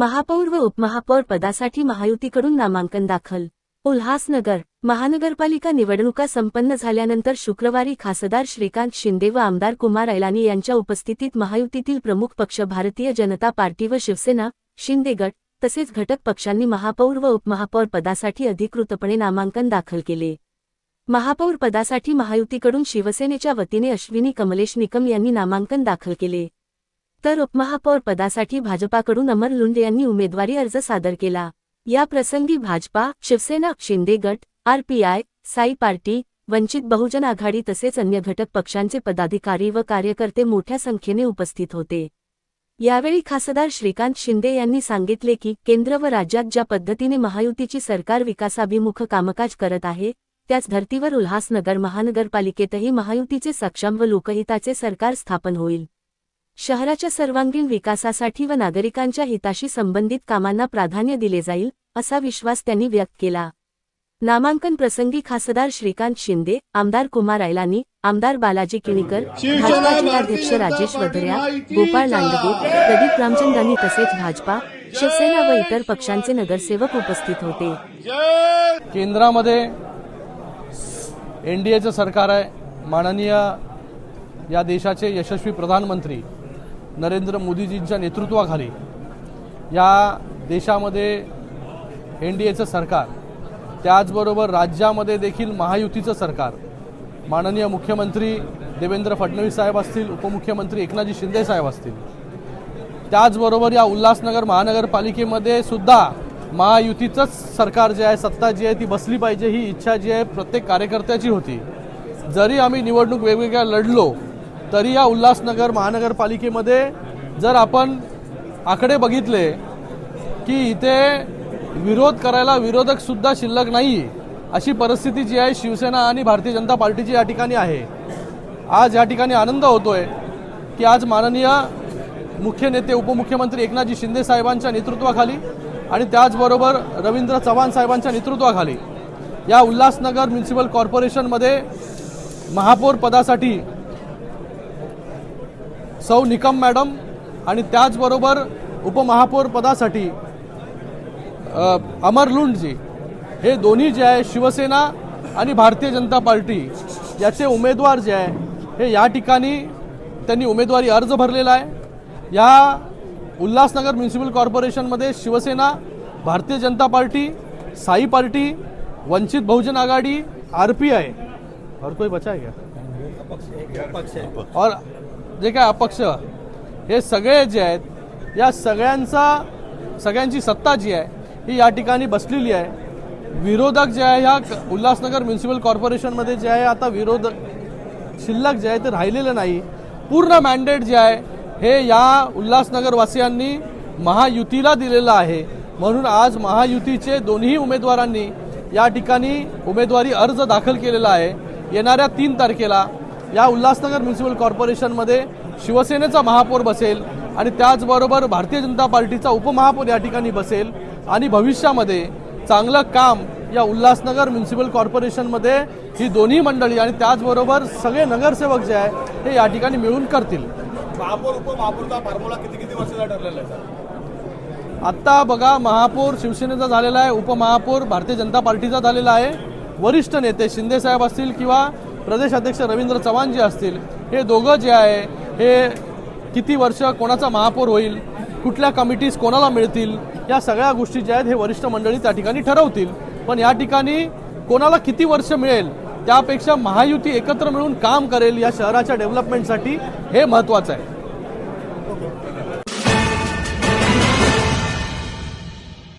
महापौर व उपमहापौर पदासाठी महायुतीकडून नामांकन दाखल. उल्हासनगर महानगरपालिका निवडणुका संपन्न झाल्यानंतर शुक्रवारी खासदार श्रीकांत शिंदे व आमदार कुमार ऐलानी यांच्या उपस्थितीत महायुतीतील प्रमुख पक्ष भारतीय जनता पार्टी व शिवसेना शिंदे गट तसेच घटक पक्षांनी महापौर व उपमहापौर पदासाठी अधिकृतपणे नामांकन दाखल केले. महापौर पदासाठी महायुतीकडून शिवसेनेच्या वतीने अश्विनी कमलेश निकम यांनी नामांकन दाखल केले. तर उपमहापौर पदासाठी भाजपाकडून अमर लुंडे यांनी उमेदवारी अर्ज सादर केला. या प्रसंगी भाजपा शिवसेना शिंदे गट आरपीआय साई पार्टी वंचित बहुजन आघाडी तसेच अन्य घटक पक्षांचे पदाधिकारी व कार्यकर्ते मोठ्या संख्येने उपस्थित होते. यावेळी खासदार श्रीकांत शिंदे यांनी सांगितले की केंद्र व राज्यात ज्या पद्धतीने महायुतीची सरकार विकासाभिमुख कामकाज करत आहे त्याच धर्तीवर उल्हासनगर महानगरपालिकेतही महायुतीचे सक्षम व लोकहिताचे सरकार स्थापन होईल. शहराच्या सर्वांगीण विकासासाठी व नागरिकांच्या हिताशी संबंधित कामांना प्राधान्य दिले जाईल असा विश्वास त्यांनी व्यक्त केला. नामांकन प्रसंगी खासदार श्रीकांत शिंदे आमदार कुमार ऐलानी आमदार बालाजी किणीकर भाजपाचे अध्यक्ष राजेश वधऱ्या गोपाळ लांडगे प्रदीप रामचंदानी तसेच भाजपा शिवसेना व इतर पक्षांचे नगरसेवक उपस्थित होते. केंद्रामध्ये एनडीएचं सरकार आहे. माननीय या देशाचे यशस्वी प्रधानमंत्री नरेंद्र मोदीजींच्या नेतृत्वाखाली या देशामध्ये एन डी एचं सरकार त्याचबरोबर राज्यामध्ये देखील महायुतीचं सरकार माननीय मुख्यमंत्री देवेंद्र फडणवीस साहेब असतील उपमुख्यमंत्री एकनाथजी शिंदे साहेब असतील. त्याचबरोबर या उल्हासनगर महानगरपालिकेमध्ये सुद्धा महायुतीचंच सरकार जे आहे सत्ता जी आहे ती बसली पाहिजे ही इच्छा जी आहे प्रत्येक कार्यकर्त्याची होती. जरी आम्ही निवडणूक वेगवेगळ्या लढलो तरी या उल्हासनगर महानगरपालिकेमध्ये जर आपण आकडे बघितले की इथे विरोध करायला विरोधक सुद्धा शिल्लक नाही अशी परिस्थिती जी आहे शिवसेना आणि भारतीय जनता पार्टीची या ठिकाणी आहे. आज या ठिकाणी आनंद होतोय की आज माननीय मुख्य नेते उपमुख्यमंत्री एकनाथजी शिंदे साहेबांच्या नेतृत्वाखाली आणि त्याचबरोबर रवींद्र चव्हाण साहेबांच्या नेतृत्वाखाली या उल्हासनगर म्युन्सिपल कॉर्पोरेशनमध्ये महापौर पदासाठी सौ निकम मॅडम आणि त्याचबरोबर उपमहापौर पदासाठी अमर लुंडजी. हे दोन्ही जे आहे शिवसेना आणि भारतीय जनता पार्टी याचे उमेदवार जे आहे हे या ठिकाणी त्यांनी उमेदवारी अर्ज भरलेला आहे. या उल्हासनगर म्युन्सिपल कॉर्पोरेशनमध्ये Shiv Sena Bharatiya Janata party Sai party Vanchit Bahujan Aghadi R P I और कोई बचा है क्या? और जे काय अपक्ष हे सगळे जे आहेत या सगळ्यांचा सगळ्यांची सत्ता जी आहे ही या ठिकाणी बसलेली आहे. विरोधक जे आहे ह्या उल्हासनगर म्युन्सिपल कॉर्पोरेशनमध्ये जे आहे आता विरोधक शिल्लक जे आहे ते राहिलेलं नाही. पूर्ण मॅन्डेट जे आहे हे या उल्हासनगरवासियांनी महायुतीला दिलेलं आहे. म्हणून आज महायुतीचे दोन्ही उमेदवारांनी या ठिकाणी उमेदवारी अर्ज दाखल केलेला आहे. येणाऱ्या तीन तारखेला या उल्हासनगर म्युन्सिपल कॉर्पोरेशनमध्ये शिवसेनेचा महापौर बसेल आणि त्याचबरोबर भारतीय जनता पार्टीचा उपमहापौर या ठिकाणी बसेल आणि भविष्यामध्ये चांगलं काम या उल्हासनगर म्युन्सिपल कॉर्पोरेशनमध्ये ही दोन्ही मंडळी आणि त्याचबरोबर सगळे नगरसेवक जे आहे हे या ठिकाणी मिळून करतील. महापौर उपमहापौरचा फॉर्म्युला किती किती वर्षाचा ठरलेला आहे आत्ता बघा महापौर शिवसेनेचा झालेला आहे उपमहापौर भारतीय जनता पार्टीचा झालेला आहे. वरिष्ठ नेते शिंदे साहेब असतील किंवा प्रदेशाध्यक्ष रवींद्र चव्हाण जे असतील हे दोघं जे आहे हे किती वर्ष कोणाचा महापौर होईल कुठल्या कमिटीज कोणाला मिळतील या सगळ्या गोष्टी ज्या आहेत हे वरिष्ठ मंडळी त्या ठिकाणी ठरवतील. पण या ठिकाणी कोणाला किती वर्ष मिळेल त्यापेक्षा महायुती एकत्र मिळून काम करेल या शहराच्या डेव्हलपमेंटसाठी हे महत्त्वाचं आहे.